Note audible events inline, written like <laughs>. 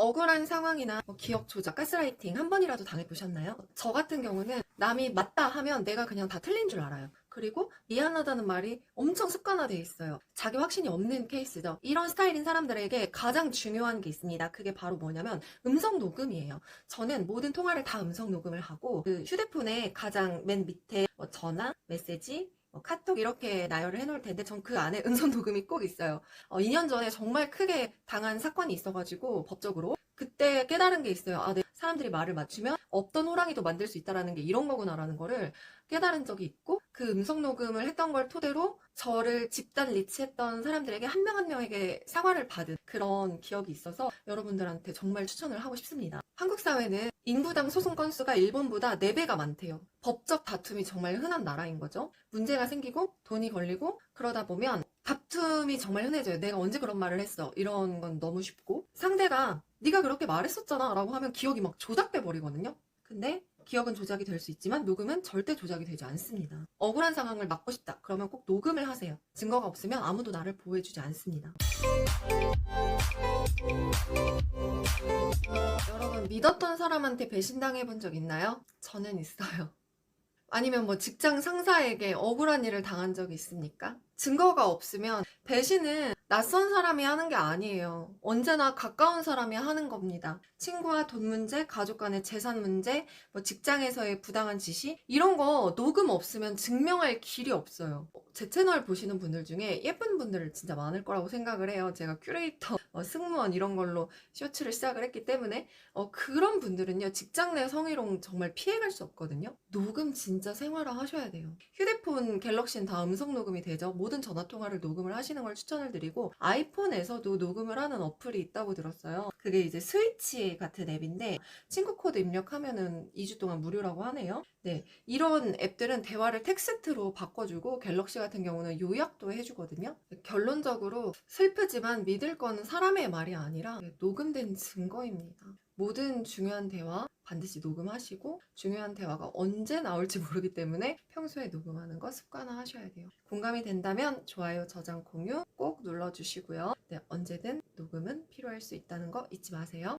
억울한 상황이나 뭐 기억 조작, 가스라이팅 한 번이라도 당해보셨나요? 저 같은 경우는 남이 맞다 하면 내가 그냥 다 틀린 줄 알아요. 그리고 미안하다는 말이 엄청 습관화되어 있어요. 자기 확신이 없는 케이스죠. 이런 스타일인 사람들에게 가장 중요한 게 있습니다. 그게 바로 뭐냐면 음성 녹음이에요. 저는 모든 통화를 다 음성 녹음을 하고 그 휴대폰에 가장 맨 밑에 뭐 전화, 메시지, 뭐 카톡 이렇게 나열을 해놓을 텐데 전 그 안에 <laughs> 음성 녹음이 꼭 있어요. 어, 2년 전에 정말 크게 당한 사건이 있어가지고 법적으로 그때 깨달은 게 있어요. 아, 네. 사람들이 말을 맞추면 없던 호랑이도 만들 수 있다라는 게 이런 거구나라는 거를 깨달은 적이 있고 그 음성 녹음을 했던 걸 토대로 저를 집단 리치했던 사람들에게 한 명 한 명에게 사과를 받은 그런 기억이 있어서 여러분들한테 정말 추천을 하고 싶습니다. 한국 사회는 인구당 소송 건수가 일본보다 4배가 많대요. 법적 다툼이 정말 흔한 나라인 거죠. 문제가 생기고 돈이 걸리고 그러다 보면 다툼이 정말 흔해져요. 내가 언제 그런 말을 했어. 이런 건 너무 쉽고 상대가 네가 그렇게 말했었잖아 라고 하면 기억이 막 조작돼 버리거든요. 근데 기억은 조작이 될 수 있지만 녹음은 절대 조작이 되지 않습니다. 억울한 상황을 막고 싶다. 그러면 꼭 녹음을 하세요. 증거가 없으면 아무도 나를 보호해주지 않습니다. 여러분 믿었던 사람한테 배신당해 본 적 있나요? 저는 있어요. 아니면 뭐 직장 상사에게 억울한 일을 당한 적이 있습니까? 증거가 없으면 배신은 낯선 사람이 하는 게 아니에요. 언제나 가까운 사람이 하는 겁니다. 친구와 돈 문제, 가족 간의 재산 문제, 뭐 직장에서의 부당한 지시 이런 거 녹음 없으면 증명할 길이 없어요. 제 채널 보시는 분들 중에 예쁜 분들 진짜 많을 거라고 생각을 해요. 제가 큐레이터, 어, 승무원 이런 걸로 쇼츠를 시작을 했기 때문에 어, 그런 분들은요 직장 내 성희롱 정말 피해갈 수 없거든요. 녹음 진짜 생활화 하셔야 돼요. 휴대폰 갤럭시는 다 음성 녹음이 되죠. 모든 전화 통화를 녹음을 하시는 걸 추천을 드리고 아이폰에서도 녹음을 하는 어플이 있다고 들었어요. 그게 이제 스위치 같은 앱인데 친구 코드 입력하면은 2주 동안 무료라고 하네요. 네, 이런 앱들은 대화를 텍스트로 바꿔주고 갤럭시 같은 경우는 요약도 해주거든요. 결론적으로 슬프지만 믿을 거는 사람의 말이 아니라 녹음된 증거입니다. 모든 중요한 대화 반드시 녹음하시고 중요한 대화가 언제 나올지 모르기 때문에 평소에 녹음하는 거 습관화 하셔야 돼요. 공감이 된다면 좋아요, 저장, 공유 꼭 눌러주시고요. 네, 언제든 녹음은 필요할 수 있다는 거 잊지 마세요.